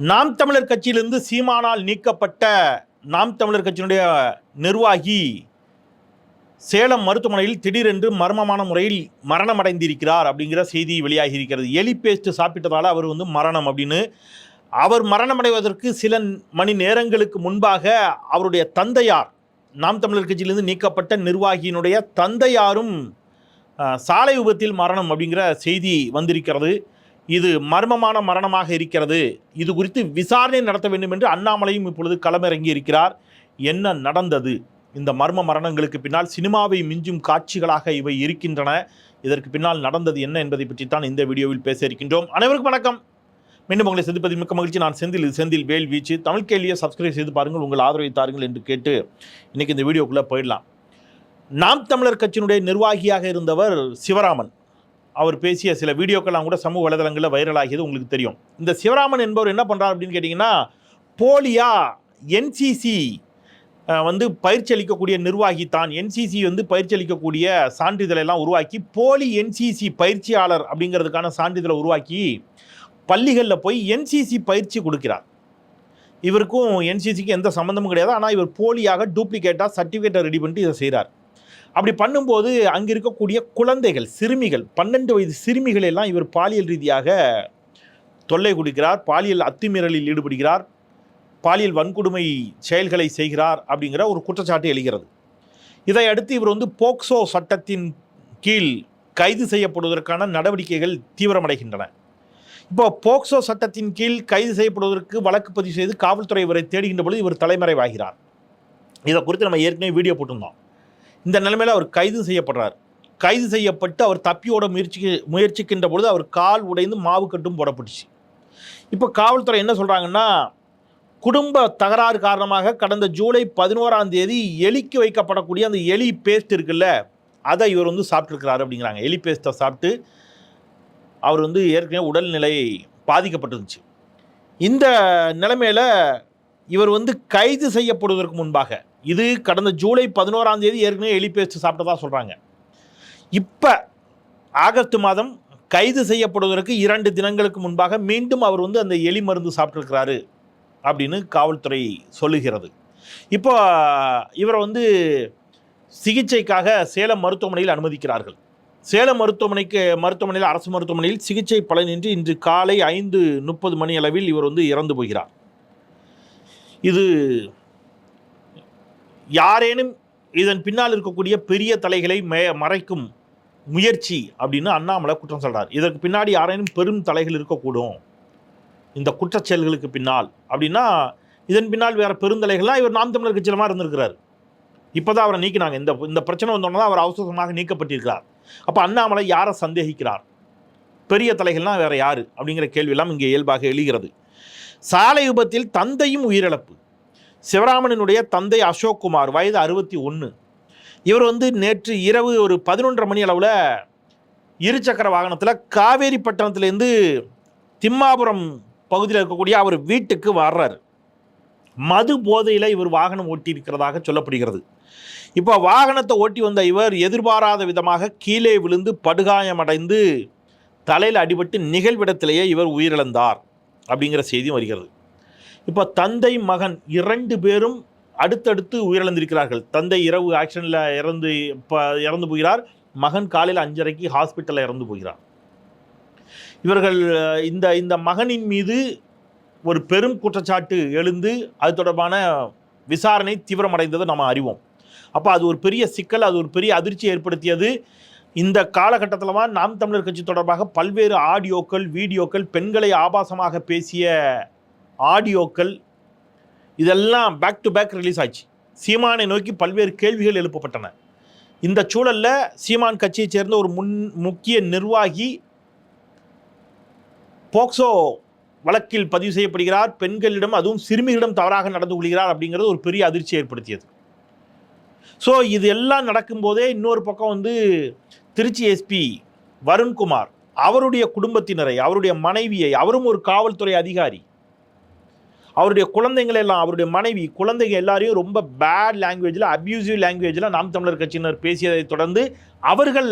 நாம் தமிழர் கட்சியிலிருந்து சீமானால் நீக்கப்பட்ட நாம் தமிழர் கட்சியினுடைய நிர்வாகி சேலம் மருத்துவமனையில் திடீரென்று மர்மமான முறையில் மரணம் அடைந்திருக்கிறார் அப்படிங்கிற செய்தி வெளியாகி இருக்கிறது எலி பேஸ்ட் சாப்பிட்டதால் அவர் வந்து மரணம் அப்படின்னு. அவர் மரணமடைவதற்கு சில மணி நேரங்களுக்கு முன்பாக அவருடைய தந்தையார் நாம் தமிழர் கட்சியிலிருந்து நீக்கப்பட்ட நிர்வாகியினுடைய தந்தையாரும் சாலை விபத்தில் மரணம் அப்படிங்கிற செய்தி வந்திருக்கிறது. இது மர்மமான மரணமாக இருக்கிறது. இது குறித்து விசாரணை நடத்த வேண்டும் என்று அண்ணாமலையும் இப்பொழுது களமிறங்கி இருக்கிறார். என்ன நடந்தது? இந்த மர்ம மரணங்களுக்கு பின்னால் சினிமாவை மிஞ்சும் காட்சிகளாக இவை இருக்கின்றன. இதற்கு பின்னால் நடந்தது என்ன என்பதை பற்றி தான் இந்த வீடியோவில் பேச இருக்கின்றோம். அனைவருக்கும் வணக்கம். மீண்டும் உங்களை சந்திப்பதில் மிக்க மகிழ்ச்சி. நான் செந்தில் இது செந்தில் வேல் வீச்சு. தமிழ் கேள்வியை சப்ஸ்கிரைப் செய்து பாருங்கள் உங்கள் ஆதரவை தாருங்கள் என்று கேட்டு இன்றைக்கி இந்த வீடியோக்குள்ளே போயிடலாம். நாம் தமிழர் கட்சியினுடைய நிர்வாகியாக இருந்தவர் சிவராமன். அவர் பேசிய சில வீடியோக்கெல்லாம் கூட சமூக வலைதளங்களில் வைரலாகியது உங்களுக்கு தெரியும். இந்த சிவராமன் என்பவர் என்ன பண்ணுறார் அப்படின்னு கேட்டிங்கன்னா போலியா என்சிசி வந்து பயிற்சி அளிக்கக்கூடிய நிர்வாகி தான். என்சிசி வந்து பயிற்சி அளிக்கக்கூடிய சான்றிதழை எல்லாம் உருவாக்கி போலி என்சிசி பயிற்சியாளர் அப்படிங்கிறதுக்கான சான்றிதழை உருவாக்கி பள்ளிகளில் போய் என்சிசி பயிற்சி கொடுக்கிறார். இவருக்கும் என்சிசிக்கு எந்த சம்மந்தமும் கிடையாது. ஆனால் இவர் போலியாக டூப்ளிகேட்டாக சர்டிஃபிகேட்டை ரெடி பண்ணிட்டு இதை செய்கிறார் அப்படி பண்ணும்போது அங்கே இருக்கக்கூடிய குழந்தைகள் சிறுமிகள் பன்னெண்டு வயது சிறுமிகள் எல்லாம் இவர் பாலியல் ரீதியாக தொல்லை கொடுக்கிறார் பாலியல் அத்துமீறலில் ஈடுபடுகிறார் பாலியல் வன்கொடுமை செயல்களை செய்கிறார் அப்படிங்கிற ஒரு குற்றச்சாட்டு எழுகிறது. இதை அடுத்து இவர் வந்து போக்சோ சட்டத்தின் கீழ் கைது செய்யப்படுவதற்கான நடவடிக்கைகள் தீவிரமடைகின்றன. இப்போ போக்சோ சட்டத்தின் கீழ் கைது செய்யப்படுவதற்கு வழக்கு பதிவு செய்து காவல்துறை இவரை தேடுகின்ற பொழுது இவர் தலைமறைவாகிறார். இதை குறித்து நம்ம ஏற்கனவே வீடியோ போட்டிருந்தோம். இந்த நிலைமையில் அவர் கைது செய்யப்படுறார். கைது செய்யப்பட்டு அவர் தப்பியோட முயற்சி முயற்சிக்கின்ற பொழுது அவர் கால் உடைந்து மாவு கட்டும் போடப்பட்டுச்சு. இப்போ காவல்துறை என்ன சொல்கிறாங்கன்னா குடும்ப தகராறு காரணமாக கடந்த ஜூலை பதினோராம் தேதி எலிக்கு வைக்கப்படக்கூடிய அந்த எலி பேஸ்ட் இருக்குல்ல அதை இவர் வந்து சாப்பிட்ருக்கிறாரு அப்படிங்கிறாங்க. எலி பேஸ்ட்டை சாப்பிட்டு அவர் வந்து ஏற்கனவே உடல்நிலை பாதிக்கப்பட்டிருந்துச்சு. இந்த நிலைமையில் இவர் வந்து கைது செய்யப்படுவதற்கு முன்பாக இது கடந்த ஜூலை பதினோராம் தேதி ஏற்கனவே எலி பேஸ்ட் சாப்பிட்டதா சொல்கிறாங்க இப்போ ஆகஸ்ட் மாதம் கைது செய்யப்படுவதற்கு இரண்டு தினங்களுக்கு முன்பாக மீண்டும் அவர் வந்து அந்த எலி மருந்து சாப்பிட்ருக்கிறாரு அப்படின்னு காவல்துறை சொல்லுகிறது. இப்போ இவரை வந்து சிகிச்சைக்காக சேலம் மருத்துவமனையில் அனுமதிக்கிறார்கள். சேலம் மருத்துவமனைக்கு மருத்துவமனையில் அரசு மருத்துவமனையில் சிகிச்சை பலனின்றி இன்று காலை ஐந்து முப்பது மணி அளவில் இவர் வந்து இறந்து போகிறார். இது யாரேனும் இதன் பின்னால் இருக்கக்கூடிய பெரிய தலைகளை மே மறைக்கும் முயற்சி அப்படின்னு அண்ணாமலை குற்றம் சொல்கிறார் இதற்கு பின்னாடி யாரேனும் பெரும் தலைகள் இருக்கக்கூடும். இந்த குற்றச் செயல்களுக்கு பின்னால் அப்படின்னா இதன் பின்னால் வேறு பெருந்தலைகள்லாம் இவர் நாம் தமிழர் கட்சியிலமாக இருந்திருக்கிறார். இப்போ தான் அவரை நீக்கினாங்க. இந்த இந்த பிரச்சனை வந்தோன்னா அவர் அவசரமாக நீக்கப்பட்டிருக்கிறார். அப்போ அண்ணாமலை யாரை சந்தேகிக்கிறார்? பெரிய தலைகள்லாம் வேறு யார்? அப்படிங்கிற கேள்வியெல்லாம் இங்கே இயல்பாக எழுகிறது. சாலை விபத்தில் தந்தையும் உயிரிழப்பு. சிவராமனினுடைய தந்தை அசோக் குமார் வயது அறுபத்தி ஒன்று இவர் வந்து நேற்று இரவு ஒரு பதினொன்றரை மணி அளவில் இருசக்கர வாகனத்தில் காவேரி பட்டணத்துலேருந்து திம்மாபுரம் பகுதியில் இருக்கக்கூடிய அவர் வீட்டுக்கு வர்றார். மது போதையில் இவர் வாகனம் ஓட்டி இருக்கிறதாக சொல்லப்படுகிறது. இப்போ வாகனத்தை ஓட்டி வந்த இவர் எதிர்பாராத விதமாக கீழே விழுந்து படுகாயமடைந்து தலையில் அடிபட்டு நிகழ்விடத்திலேயே இவர் உயிரிழந்தார் அப்படிங்கிற செய்தியும் வருகிறது. இப்போ தந்தை மகன் இரண்டு பேரும் அடுத்தடுத்து உயிரிழந்திருக்கிறார்கள். தந்தை இரவு ஆக்சிடென்ட்ல இறந்து இப்போ இறந்து போகிறார். மகன் காலையில் அஞ்சரைக்கு ஹாஸ்பிட்டலில் இறந்து போகிறார். இவர்கள் இந்த இந்த மகனின் மீது ஒரு பெரும் குற்றச்சாட்டு எழுந்து அது தொடர்பான விசாரணை தீவிரமடைந்ததை நம்ம அறிவோம். அப்போ அது ஒரு பெரிய சிக்கல் அது ஒரு பெரிய அதிர்ச்சி ஏற்படுத்தியது. இந்த காலகட்டத்தில் தான் நாம் தமிழர் கட்சி தொடர்பாக பல்வேறு ஆடியோக்கள் வீடியோக்கள் பெண்களை ஆபாசமாக பேசிய ஆடியோக்கள் இதெல்லாம் பேக் டு பேக் ரிலீஸ் ஆச்சு. சீமானை நோக்கி பல்வேறு கேள்விகள் எழுப்பப்பட்டன. இந்த சூழலில் சீமான் கட்சியைச் சேர்ந்த ஒரு முன் முக்கிய நிர்வாகி போக்சோ வழக்கில் பதிவு செய்யப்படுகிறார். பெண்களிடம் அதுவும் சிறுமிகளிடம் தவறாக நடந்து கொள்கிறார் அப்படிங்கிறது ஒரு பெரிய அதிர்ச்சி ஏற்படுத்தியது. ஸோ இது எல்லாம் நடக்கும்போதே இன்னொரு பக்கம் வந்து திருச்சி எஸ்பி வருண்குமார் அவருடைய குடும்பத்தினரை அவருடைய மனைவியை அவரும் ஒரு காவல்துறை அதிகாரி அவருடைய குழந்தைங்களை எல்லாம் அவருடைய மனைவி குழந்தைங்க எல்லாரையும் ரொம்ப பேட் லாங்குவேஜில் அப்யூசிவ் லாங்குவேஜில் நாம் தமிழர் கட்சியினர் பேசியதை தொடர்ந்து அவர்கள்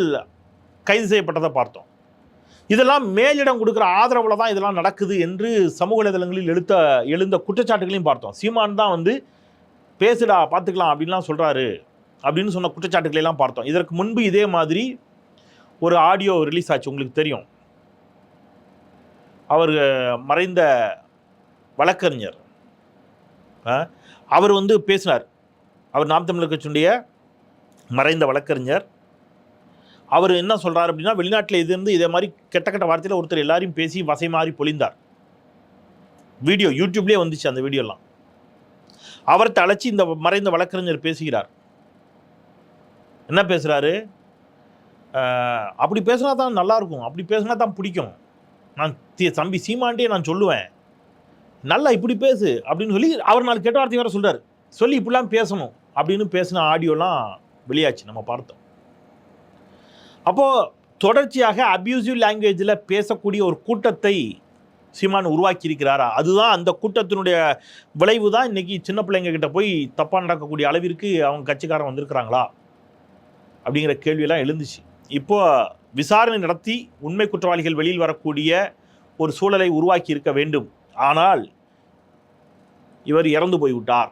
கைது செய்யப்பட்டதை பார்த்தோம். இதெல்லாம் மேலிடம் கொடுக்குற ஆதரவில் தான் இதெல்லாம் நடக்குது என்று சமூக வலைதளங்களில் எழுத்த எழுந்த குற்றச்சாட்டுகளையும் பார்த்தோம். சீமான் தான் வந்து பேசுடா பார்த்துக்கலாம் அப்படின்லாம் சொல்கிறாரு அப்படின்னு சொன்ன குற்றச்சாட்டுகளை எல்லாம் பார்த்தோம். இதற்கு முன்பு இதே மாதிரி ஒரு ஆடியோ ரிலீஸ் ஆச்சு உங்களுக்கு தெரியும். அவர் மறைந்த வழக்கறிஞர். அவர் வந்து பேசினார். அவர் நாம் தமிழர் கட்சியுடைய மறைந்த வழக்கறிஞர். அவர் என்ன சொல்கிறார் அப்படின்னா வெளிநாட்டில் இது இருந்து இதே மாதிரி கெட்ட கெட்ட வார்த்தையில் ஒருத்தர் எல்லாரையும் பேசி வசை மாறி பொழிந்தார். வீடியோ யூடியூப்லேயே வந்துச்சு அந்த வீடியோலாம். அவரை அழைச்சி இந்த மறைந்த வழக்கறிஞர் பேசுகிறார். என்ன பேசுகிறாரு அப்படி பேசினா தான் நல்லாயிருக்கும் அப்படி பேசினா தான் பிடிக்கும். நான் தம்பி சீமாண்டே நான் சொல்லுவேன். நல்லா இப்படி பேசு அப்படின்னு சொல்லி அவர் நாலு கெட்ட வார்த்தை வேற சொல்கிறார் சொல்லி இப்படிலாம் பேசணும் அப்படின்னு பேசின ஆடியோலாம் வெளியாச்சு நம்ம பார்த்தோம். அப்போது தொடர்ச்சியாக அப்யூசிவ் லாங்குவேஜில் பேசக்கூடிய ஒரு கூட்டத்தை சீமான் உருவாக்கி இருக்கிறாரா அதுதான் அந்த கூட்டத்தினுடைய விளைவு தான் இன்றைக்கி சின்ன பிள்ளைங்க கிட்ட போய் தப்பாக நடக்கக்கூடிய அளவிற்கு அவங்க கட்சிக்காரன் வந்திருக்கிறாங்களா? அப்படிங்கிற கேள்வியெல்லாம் எழுந்துச்சு. இப்போ விசாரணை நடத்தி உண்மை குற்றவாளிகள் வெளியில் வரக்கூடிய ஒரு சூழலை உருவாக்கி இருக்க வேண்டும். ஆனால் இவர் இறந்து போய்விட்டார்.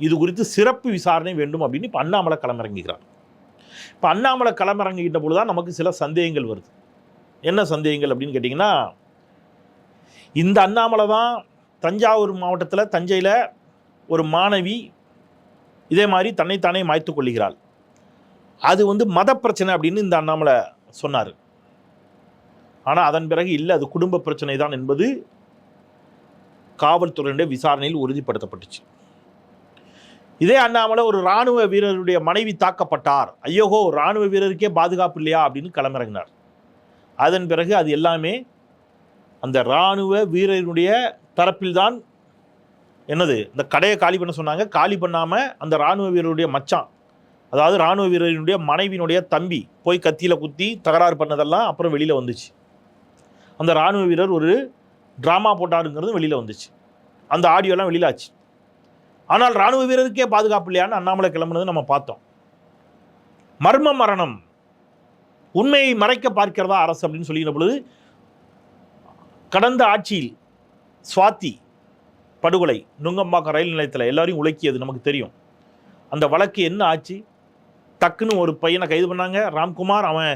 இது குறித்து சிறப்பு விசாரணை வேண்டும் அப்படின்னு இப்போ அண்ணாமலை களமிறங்குகிறார். இப்போ அண்ணாமலை களமிறங்குகின்ற பொழுது தான் நமக்கு சில சந்தேகங்கள் வருது. என்ன சந்தேகங்கள் அப்படின்னு கேட்டிங்கன்னா இந்த அண்ணாமலை தான் தஞ்சாவூர் மாவட்டத்தில் தஞ்சையில் ஒரு மாணவி இதே மாதிரி தன்னைத்தானே மாய்த்து கொள்ளுகிறாள். அது வந்து மத பிரச்சனை அப்படின்னு இந்த அண்ணாமலை சொன்னார். ஆனால் அதன் பிறகு இல்லை அது குடும்ப பிரச்சனை தான் என்பது காவல்துறையினுடைய விசாரணையில் உறுதிப்படுத்தப்பட்டுச்சு. இதே அண்ணாமலை ஒரு இராணுவ வீரருடைய மனைவி தாக்கப்பட்டார். ஐயோகோ இராணுவ வீரருக்கே பாதுகாப்பு இல்லையா அப்படின்னு களமிறங்கினார். அதன் பிறகு அது எல்லாமே அந்த இராணுவ வீரருடைய தரப்பில்தான் என்னது இந்த கடையை காலி பண்ண சொன்னாங்க. காலி பண்ணாமல் அந்த இராணுவ வீரருடைய மச்சான் அதாவது இராணுவ வீரரினுடைய மனைவியினுடைய தம்பி போய் கத்தியில் குத்தி தகராறு பண்ணதெல்லாம் அப்புறம் வெளியில் வந்துச்சு. அந்த இராணுவ வீரர் ஒரு ட்ராமா போட்டாருங்கிறது வெளியில் வந்துச்சு. அந்த ஆடியோலாம் வெளியில் ஆச்சு ஆனால் இராணுவ வீரருக்கே பாதுகாப்பு இல்லையான்னு அண்ணாமலை கிளம்புனது நம்ம பார்த்தோம். மர்ம மரணம். உண்மையை மறைக்க பார்க்கிறதா அரசு அப்படின்னு சொல்லுகிற பொழுது கடந்த ஆட்சியில் சுவாத்தி படுகொலை நுங்கம்பாக்கம் ரயில் நிலையத்தில் எல்லாரையும் உழைக்கியது நமக்கு தெரியும். அந்த வழக்கு என்ன ஆச்சு? டக்குன்னு ஒரு பையனை கைது பண்ணாங்க. ராம்குமார் அவன்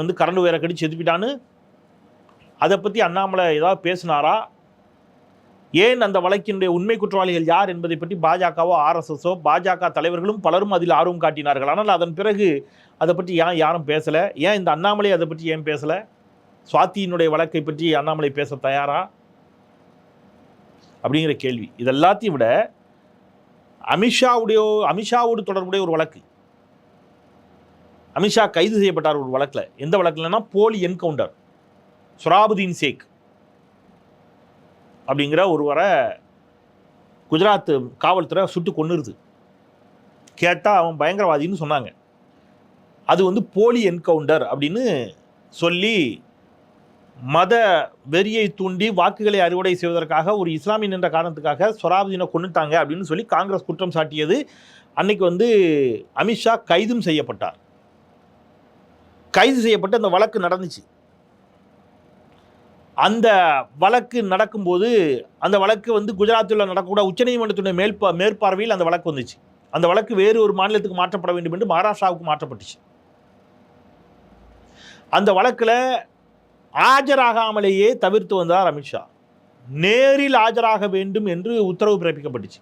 வந்து கரண்ட் உயர கடிச்சு எதுப்பிட்டான்னு அதை பற்றி அண்ணாமலை ஏதாவது பேசினாரா? ஏன் அந்த வழக்கினுடைய உண்மை குற்றவாளிகள் யார் என்பதை பற்றி பாஜகவோ ஆர்எஸ்எஸோ பாஜக தலைவர்களும் பலரும் அதில் ஆர்வம் காட்டினார்கள். ஆனால் அதன் பிறகு அதை பற்றி ஏன் யாரும் பேசலை? ஏன் இந்த அண்ணாமலை அதை பற்றி ஏன் பேசலை? சுவாத்தியினுடைய வழக்கை பற்றி அண்ணாமலை பேச தயாரா? அப்படிங்கிற கேள்வி. இது எல்லாத்தையும் விட அமித்ஷாவுடைய அமித்ஷாவோடு தொடர்புடைய ஒரு வழக்கு. அமித்ஷா கைது செய்யப்பட்டார் ஒரு வழக்கில். எந்த வழக்கில்னா போலி என்கவுண்டர். சுராபுதீன் சேக் அப்படிங்கிற ஒருவரை குஜராத் காவல்துறை சுட்டு கொன்னுருது. கேட்டால் அவன் பயங்கரவாதின்னு சொன்னாங்க. அது வந்து போலி என்கவுண்டர் அப்படின்னு சொல்லி மத வெறியை தூண்டி வாக்குகளை அறுவடை செய்வதற்காக ஒரு இஸ்லாமியன் என்ற காரணத்துக்காக சொராபுதீனை கொண்டுட்டாங்க அப்படின்னு சொல்லி காங்கிரஸ் குற்றம் சாட்டியது. அன்னைக்கு வந்து அமித்ஷா கைதும் செய்யப்பட்டார். கைது செய்யப்பட்டு அந்த வழக்கு நடந்துச்சு. அந்த வழக்கு நடக்கும்போது அந்த வழக்கு வந்து குஜராத்தில் நடக்கக்கூட உச்சநீதிமன்றத்துடைய மேல்பா மேற்பார்வையில் அந்த வழக்கு வந்துச்சு. அந்த வழக்கு வேறு ஒரு மாநிலத்துக்கு மாற்றப்பட வேண்டும் என்று மகாராஷ்டிராவுக்கு மாற்றப்பட்டுச்சு. அந்த வழக்கில் ஆஜராகாமலேயே தவிர்த்து வந்தார் அமித்ஷா நேரில் ஆஜராக வேண்டும் என்று உத்தரவு பிறப்பிக்கப்பட்டுச்சு.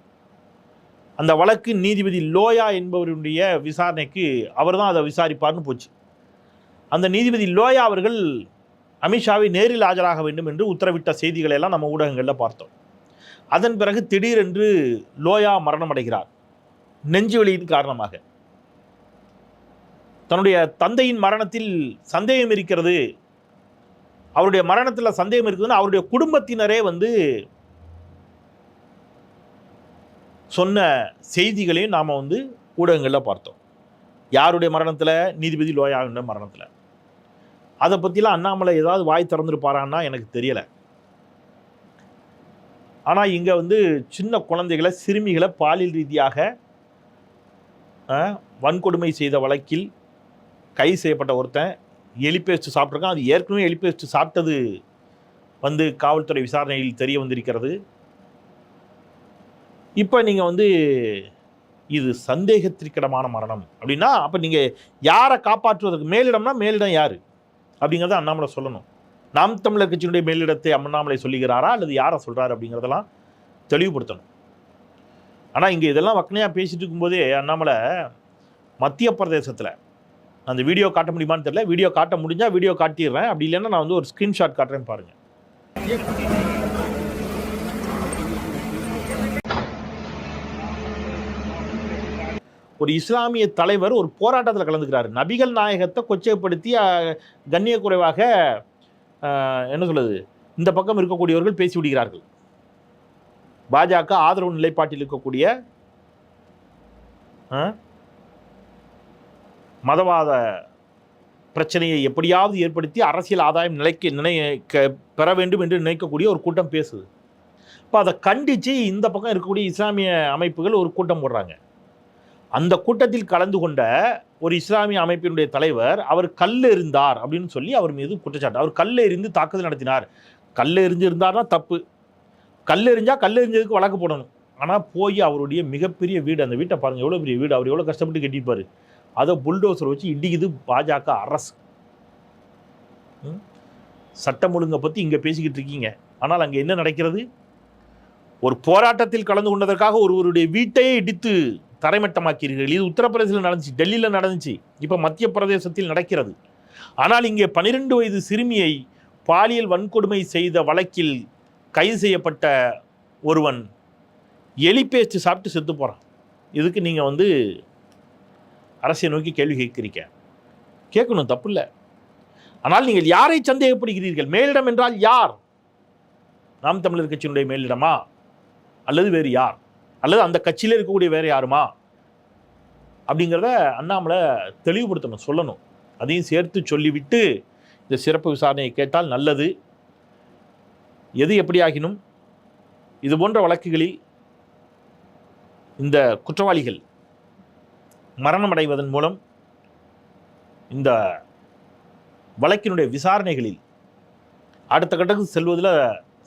அந்த வழக்கு நீதிபதி லோயா என்பவருடைய விசாரணைக்கு அவர் தான் அதை விசாரிப்பார்னு போச்சு. அந்த நீதிபதி லோயா அவர்கள் அமித்ஷாவை நேரில் ஆஜராக வேண்டும் என்று உத்தரவிட்ட செய்திகளை எல்லாம் நம்ம ஊடகங்களில் பார்த்தோம். அதன் பிறகு திடீரென்று லோயா மரணம் அடைகிறார் நெஞ்சு வலியின் காரணமாக. தன்னுடைய தந்தையின் மரணத்தில் சந்தேகம் இருக்கிறது. அவருடைய மரணத்தில் சந்தேகம் இருக்குதுன்னு அவருடைய குடும்பத்தினரே வந்து சொன்ன செய்திகளையும் நாம் வந்து ஊடகங்களில் பார்த்தோம். யாருடைய மரணத்தில்? நீதிபதி லோயாவுடைய மரணத்தில். அதை பற்றிலாம் அண்ணாமலை ஏதாவது வாய் திறந்துருப்பாரான்னா எனக்கு தெரியலை. ஆனால் இங்கே வந்து சின்ன குழந்தைகளை சிறுமிகளை பாலியல் ரீதியாக வன்கொடுமை செய்த வழக்கில் கைது செய்யப்பட்ட ஒருத்தன் எலி பேஸ்ட் சாப்பிட்ருக்கான் அது ஏற்கனவே எலி பேஸ்ட் சாப்பிட்டது வந்து காவல்துறை விசாரணையில் தெரிய வந்திருக்கிறது. இப்போ நீங்கள் வந்து இது சந்தேகத்திற்கிடமான மரணம் அப்படின்னா அப்போ நீங்கள் யாரை காப்பாற்றுவதற்கு மேலிடம்னா மேலிடம் யார்? அப்படிங்கிறத அண்ணாமலை சொல்லணும். நாம் தமிழர் கட்சியினுடைய மேலிடத்தை அண்ணாமலை சொல்லுகிறாரா அல்லது யாரை சொல்கிறாரு அப்படிங்கிறதெல்லாம் தெளிவுபடுத்தணும். ஆனால் இங்கே இதெல்லாம் வக்கனையாக பேசிட்டு இருக்கும்போதே அண்ணாமலை மத்திய பிரதேசத்தில் அந்த வீடியோ காட்ட முடியுமான்னு தெரியல. வீடியோ காட்ட முடிஞ்சால் வீடியோ காட்டிடுறேன். அப்படி இல்லைன்னா நான் வந்து ஒரு ஸ்க்ரீன்ஷாட் காட்டுறேன் பாருங்கள் ஒரு இஸ்லாமிய தலைவர் ஒரு போராட்டத்தில் கலந்துக்கிறார். நபிகள் நாயகத்தை கொச்சைப்படுத்தி கண்ணியக்குறைவாக என்ன சொல்லுது இந்த பக்கம் இருக்கக்கூடியவர்கள் பேசி விடுகிறார்கள். பாஜக ஆதரவு நிலைப்பாட்டில் இருக்கக்கூடிய மதவாத பிரச்சனையை எப்படியாவது ஏற்படுத்தி அரசியல் ஆதாயம் நிலைக்க நினைக்க பெற வேண்டும் என்று நினைக்கக்கூடிய ஒரு கூட்டம் பேசுது. இப்போ அதை கண்டித்து இந்த பக்கம் இருக்கக்கூடிய இஸ்லாமிய அமைப்புகள் ஒரு கூட்டம் போடுறாங்க. அந்த கூட்டத்தில் கலந்து கொண்ட ஒரு இஸ்லாமிய அமைப்பினுடைய தலைவர் அவர் கல் எறிந்தார் அப்படின்னு சொல்லி அவர் மீது குற்றச்சாட்டு. அவர் கல் எறிந்து தாக்குதல் நடத்தினார். கல் எறிஞ்சிருந்தார்னா தப்பு. கல் எறிஞ்சால் கல் எறிஞ்சதுக்கு வழக்கு போடணும். ஆனால் போய் அவருடைய மிகப்பெரிய வீடு அந்த வீட்டை பாருங்கள் எவ்வளோ பெரிய வீடு அவர் எவ்வளோ கஷ்டப்பட்டு கட்டிப்பார் அதை புல்டோசர் வச்சு இடிக்குது பாஜக அரசு. சட்டம் ஒழுங்கை பற்றி இங்கே பேசிக்கிட்டு இருக்கீங்க. ஆனால் அங்கே என்ன நடக்கிறது? ஒரு போராட்டத்தில் கலந்து கொண்டதற்காக ஒருவருடைய வீட்டையே இடித்து தரைமட்டமாக்கிறீர்கள் இது உத்தரப்பிரதேசத்தில் நடந்துச்சு டெல்லியில் நடந்துச்சு. இப்போ மத்திய பிரதேசத்தில் நடக்கிறது. ஆனால் இங்கே பனிரெண்டு வயது சிறுமியை பாலியல் வன்கொடுமை செய்த வழக்கில் கைது செய்யப்பட்ட ஒருவன் எலி பேச்சு சாப்பிட்டு செத்து போகிறான் இதுக்கு நீங்கள் வந்து அரசை நோக்கி கேள்வி கேட்கிறீங்க. கேட்கணும் தப்பு இல்லை. ஆனால் நீங்கள் யாரை சந்தேகப்படுகிறீர்கள்? மேலிடம் என்றால் யார்? நாம் தமிழர் கட்சியினுடைய மேலிடமா? அல்லது வேறு யார்? அல்லது அந்த கட்சியில் இருக்கக்கூடிய வேறு யாருமா? அப்படிங்கிறத அண்ணாமலை தெளிவுபடுத்தணும் சொல்லணும். அதையும் சேர்த்து சொல்லிவிட்டு இந்த சிறப்பு விசாரணையை கேட்டால் நல்லது. எது எப்படியாகினும் இது போன்ற வழக்குகளில் இந்த குற்றவாளிகள் மரணமடைவதன் மூலம் இந்த வழக்கினுடைய விசாரணைகளில் அடுத்த கட்டத்துக்கு செல்வதில்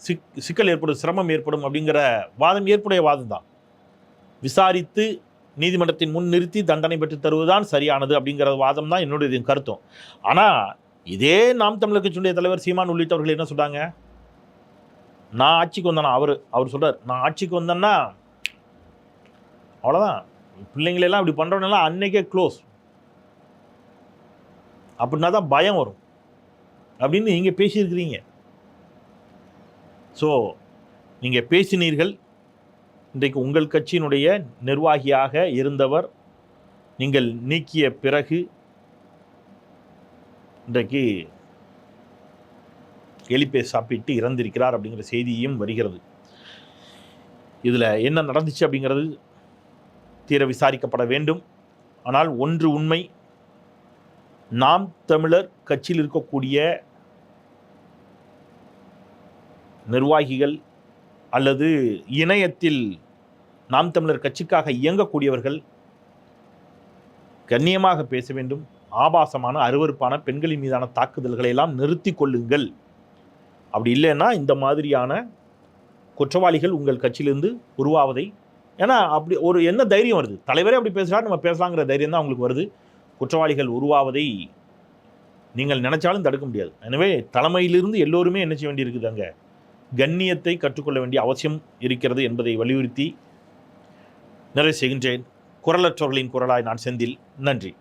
சிக் சிக்கல் ஏற்படும் சிரமம் ஏற்படும் அப்படிங்கிற வாதம் ஏற்புடைய வாதம் தான் விசாரித்து நீதிமன்றத்தின் முன் நிறுத்தி தண்டனை பெற்று தருவதுதான் சரியானது அப்படிங்கிற வாதம் தான் என்னுடைய கருத்தும். ஆனால் இதே நாம் தமிழர் கட்சியுடைய தலைவர் சீமான் உள்ளிட்டவர்கள் என்ன சொல்கிறாங்க நான் ஆட்சிக்கு வந்தேனா அவர் அவர் சொல்கிறார் நான் ஆட்சிக்கு வந்தேன்னா அவ்வளோதான் பிள்ளைங்களெல்லாம் இப்படி பண்ணுறவனெல்லாம் அன்னைக்கே க்ளோஸ் அப்படின்னா தான் பயம் வரும். அப்படின்னு நீங்கள் பேசியிருக்கிறீங்க. ஸோ நீங்கள் பேசினீர்கள் இன்றைக்கு உங்கள் கட்சியினுடைய நிர்வாகியாக இருந்தவர் நீங்கள் நீக்கிய பிறகு இன்றைக்கு எலிப்பே சாப்பிட்டு இறந்திருக்கிறார் அப்படிங்கிற செய்தியும் வருகிறது. இதில் என்ன நடந்துச்சு அப்படிங்கிறது தீர விசாரிக்கப்பட வேண்டும். ஆனால் ஒன்று உண்மை நாம் தமிழர் கட்சியில் இருக்கக்கூடிய நிர்வாகிகள் அல்லது இணையத்தில் நாம் தமிழர் கட்சிக்காக இயங்கக்கூடியவர்கள் கண்ணியமாக பேச வேண்டும் ஆபாசமான அருவருப்பான பெண்களின் மீதான தாக்குதல்களை எல்லாம் நிறுத்தி கொள்ளுங்கள். அப்படி இல்லைன்னா இந்த மாதிரியான குற்றவாளிகள் உங்கள் கட்சியிலிருந்து உருவாவதை ஏன்னா அப்படி ஒரு என்ன தைரியம் வருது? தலைவரே அப்படி பேசுகிறாரு நம்ம பேசலாங்கிற தைரியம் தான் அவங்களுக்கு வருது. குற்றவாளிகள் உருவாவதை நீங்கள் நினைச்சாலும் தடுக்க முடியாது. எனவே தலைமையிலிருந்து எல்லோருமே என்ன செய்ய வேண்டியிருக்குது அங்கே? கண்ணியத்தை கற்றுக்கொள்ள வேண்டிய அவசியம் இருக்கிறது என்பதை வலியுறுத்தி நிறைவு செய்கின்றேன். குரலற்றவர்களின் குரலாய் நான் செந்தில். நன்றி.